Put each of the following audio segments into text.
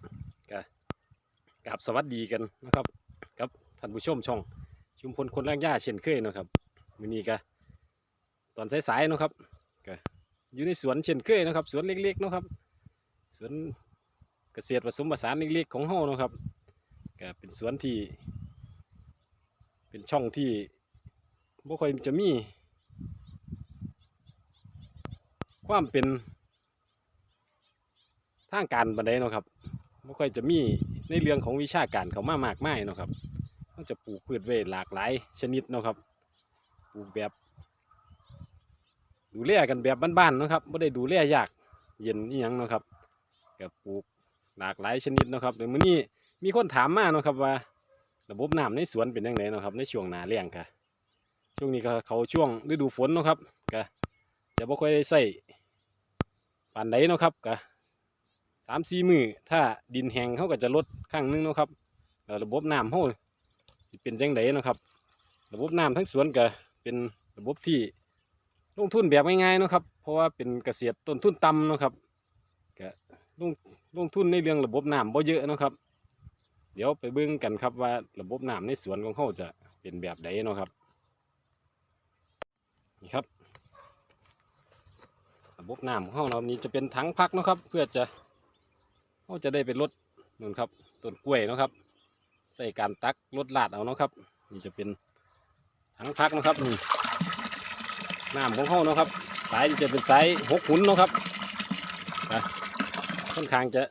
ครับก็กราบสวัสดีกันนะครับกับท่านผู้ชมช่อง ชุมพลคนร่างหญ้าเช่นเคยนะครับมือนี้ก็ตอนสายๆนะครับก็อยู่ในสวนเช่นเคยนะครับ สวนเล็กๆนะครับ สวนเกษตรผสมผสานเล็กๆของเฮานะครับก็เป็นสวนที่ เป็นช่องที่บ่ค่อยจะมี ความเป็นทางการบันไดเนาะครับ ไม่ค่อยจะมีในเรื่องของวิชาการเขามามากมายเนาะครับเขาจะปลูกพืชไว้หลากหลายชนิดเนาะครับ ปลูกแบบดูแลกันแบบบ้านๆนะครับไม่ได้ดูแลยากเย็นนี่ยังเนาะครับก็ปลูกหลากหลายชนิดเนาะครับเดี๋ยวมื้อนี้มีคนถามมาเนาะครับว่า ระบบน้ำในสวนเป็นยังไงเนาะครับในช่วงหนาแล้งค่ะช่วงนี้ก็เขาช่วงฤดูฝนเนาะครับก็จะบ่ค่อยได้ใส่ปานใดเนาะครับกะ สามสี่มือถ้าดินแห้งเขาก็จะลดข้างหนึงเนาะครับระบบน้ำเขาสิเป็นจังไดนะครับ ระบบน้ำทั้งสวนก็เป็นระบบที่ลงทุนแบบง่ายๆนะครับ เพราะว่าเป็นเกษตรต้นทุนต่ำนะครับก็ลงลงทุนในเรื่องระบบน้ำบ่เยอะนะครับ เดี๋ยวไปเบิ่งกันครับว่าระบบน้ำในสวนของเขาจะเป็นแบบใดนะครับนี่ครับ ระบบน้ำของเราเรานี้จะเป็นถังพักนะครับ เพื่อจะ เขาจะได้ไปลดนู่นครับต้นกล้วยนะครับ ใส่การตักลดลาดเอาเนาะครับ นี่จะเป็นถังพักนะครับนี่น้ำของเขานะครับ สายจะเป็นสายหกหุนเนาะครับอะค่อนข้างจะ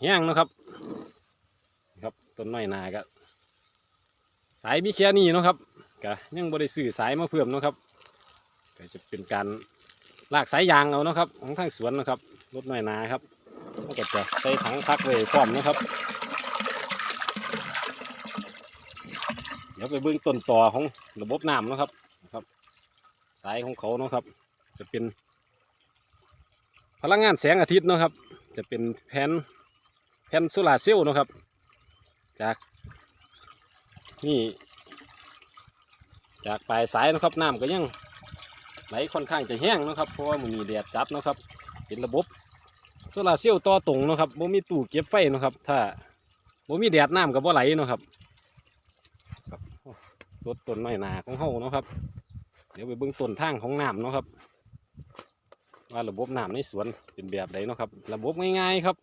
แห้งเนาะครับนี่ครับต้นน้อยนาก็สายมีแค่นี้เนาะครับก็ยังบริสื่อสายมาเพิ่มเนาะครับก็จะเป็นการลากสายยางเอาเนาะครับ ของทางสวนนะครับรถน่อยนาครับ ก็จะใส่ถังพักไว้พร้อมนะครับ เดี๋ยวไปเบื้องต้นต่อของระบบน้ำนะครับนะครับ สายของเขานะครับ จะเป็น พลังงานแสงอาทิตย์นะครับ จะเป็นแผ่นแผ่นโซลาร์เซลล์นะครับ จากนี่จากปลายสายนะครับน้ำก็ยังไหลค่อนข้างจะแห้งนะครับเพราะว่ามันมีแดดจัดนะครับเป็นระบบ โซลาเซลล์ต่อตรงเนาะครับบ่มีตู้เก็บไฟเนาะครับ ถ้าบ่มีแดดน้ำก็บ่ไหลเนาะครับรถต้นน้อยหนาของเฮาเนาะครับ เดี๋ยวไปเบิ่งต้นทางของน้ำเนาะครับ ว่าระบบน้ำในสวนเป็นแบบใดเนาะครับ ระบบง่ายๆครับ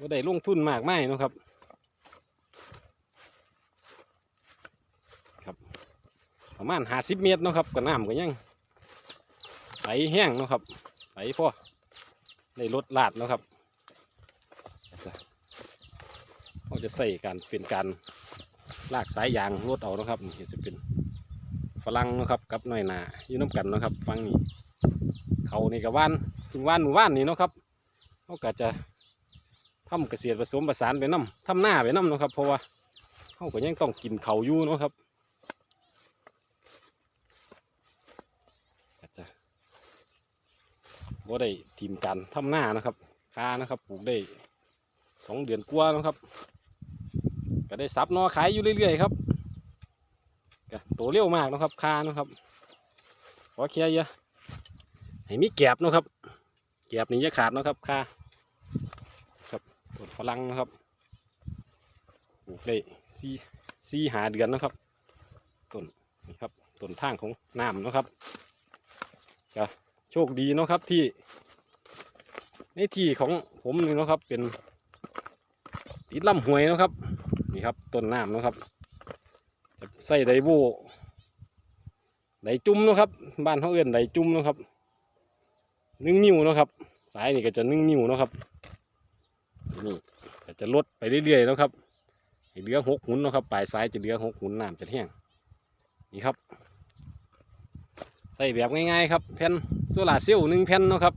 บ่ได้ลงทุนมากมายเนาะครับครับประมาณ50เมตรเนาะครับก็น้ำก็ยังไหลแห้งเนาะครับไหลพอ ได้ลดลาดเนาะครับเขาจะใส่การเป็นการลากสายยางรถเอานะครับนี่จะเป็นฝรั่งนะครับกับหน่อยหนาอยู่น้ำกันนะครับฟังนี่เขานี่กับว่านถึงว่านหมู่ว่านนี่นะครับเขาก็จะทำเกษตรผสมผสานไปน้ำทำหน้าไปน้ำนะครับ เพราะว่าเขาก็ยังต้องกินเขาอยู่นะครับ อาจจะ บ่ได้ทีมการทำหน้านะครับค้านะครับปลูกได้สองเดือนกว่าแล้วครับ ก็ได้ซับนอขายอยู่เรื่อยๆครับก็โตเร็วมากนะครับค้านะครับขอเคลียร์เยอะให้มีแกบนะครับแกบนี่จะขาดนะครับคาครับต้นฝรั่งนะครับปลูกได้สี่สี่หาเดือนนะครับต้นนี่ครับต้นทางของน้ำนะครับก็ โชคดีเนาะครับที่ ในที่ของผมนี่เนาะครับ เป็นติดลำห้วยเนาะครับ นี่ครับต้นน้ำเนาะครับใส่ไดโบไดจุ่มเนาะครับ บ้านเขาเอื้นไดจุ่มเนาะครับนึ่งนิ้วเนาะครับ สายนี่ก็จะนึ่งนิ้วเนาะครับนี่ก็จะลดไปเรื่อยๆเนาะครับเหลือหกหุนเนาะครับปลายสายจะเหลือหกหุนน้ำจะแห้งนี่ครับ ใส่แบบง่ายๆครับแผ่นโซลาเซลล์หนึ่งแผ่นเนาะครับ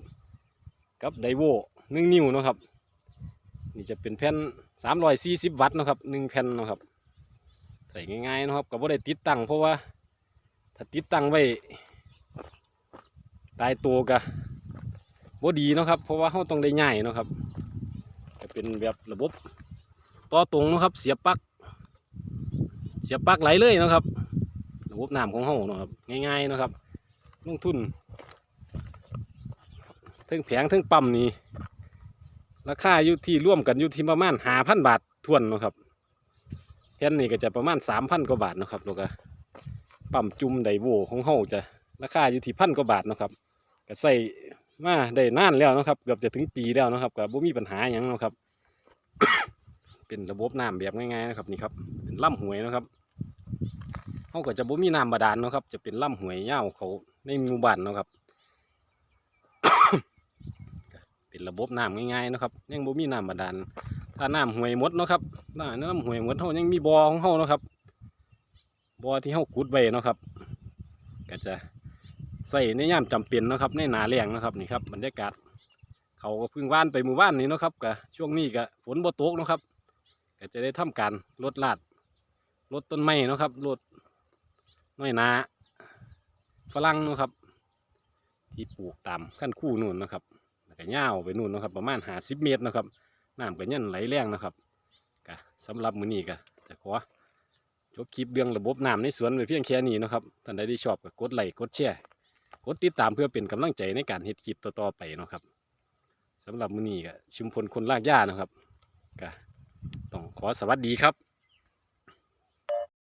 กับไดโวหนึ่งนิ้วเนาะครับนี่จะเป็นแผ่นสามร้อยสี่สิบวัตต์เนาะครับหนึ่งแผ่นเนาะครับใส่ง่ายๆเนาะครับก็บ่ได้ติดตั้งเพราะว่าถ้าติดตั้งไว้ตายตัวกะบ่ดีเนาะครับเพราะว่าเขาต้องได้ง่ายเนาะครับจะเป็นแบบระบบต่อตรงเนาะครับ เสียบปลั๊กเสียบปลั๊กไหลเลยเนาะครับระบบน้ำของเขาเนาะครับง่ายๆเนาะครับ ลงทุนทั้งแผงทั้งปั๊มนี่ราคาอยู่ที่ร่วมกันอยู่ที่ประมาณหาพันบาททวนนะครับแผ่นนี้ก็จะประมาณสามพันกว่าบาทนะครับล้วก็ปั๊มจุ่มไดโวของเฮาจะราคาอยู่ที่พันกว่าบาทนะครับก็ใส่มาได้นานแล้วนะครับ เกือบจะถึงปีแล้วนะครับก็บ่มีปัญหาหยังนะครับ เป็นระบบน้ำแบบง่ายๆนะครับนี่ครับเป็นล่ำหวยนะครับ เฮาก็จะบ่มีน้ำบาดาลเนาะครับ จะเป็นลำหวยยาวเขาในหมู่บ้านเนาะครับ เป็นระบบน้ำง่ายๆเนาะครับ ยังบ่มีน้ำบาดาลถ้าน้ำหวยหมดเนาะครับน้ำน้ำหวยหมดเฮายังมีบ่อของเฮาเนาะครับบ่อที่เฮาขุดไว้เนาะครับ ก็จะใส่ในยามจำเป็นเนาะครับ ในหนาแรงนะครับนี่ครับบรรยากาศเขาก็เพึ่งว่านไปหมู่บ้านนี้เนาะครับก็ช่วงนี้ก็ฝนบ่ตกเนาะครับก็จะได้ทำการลดลาดลดต้นไม้เนาะครับลด น้อยนาฝรั่งนะครับ ที่ปลูกตามขั้นคู่นู่นนะครับแล้วก็ย่าวไปนู่นนะครับ ประมาณหาสิบเมตรนะครับน้ำก็ยันไหลแรงนะครับก็สำหรับมือนี้ก็จะขอจบคลิปเรื่องระบบน้ำในสวนไปเพียงแค่นี้นะครับท่านใดที่ชอบก็กดไลค์กดแชร์กดติดตามเพื่อเป็นกำลังใจในการเฮ็ดคลิปต่อๆไปนะครับสำหรับมือนี้ก็ชุมพลคนลากหญ้านะครับก็ต้องขอสวัสดีครับ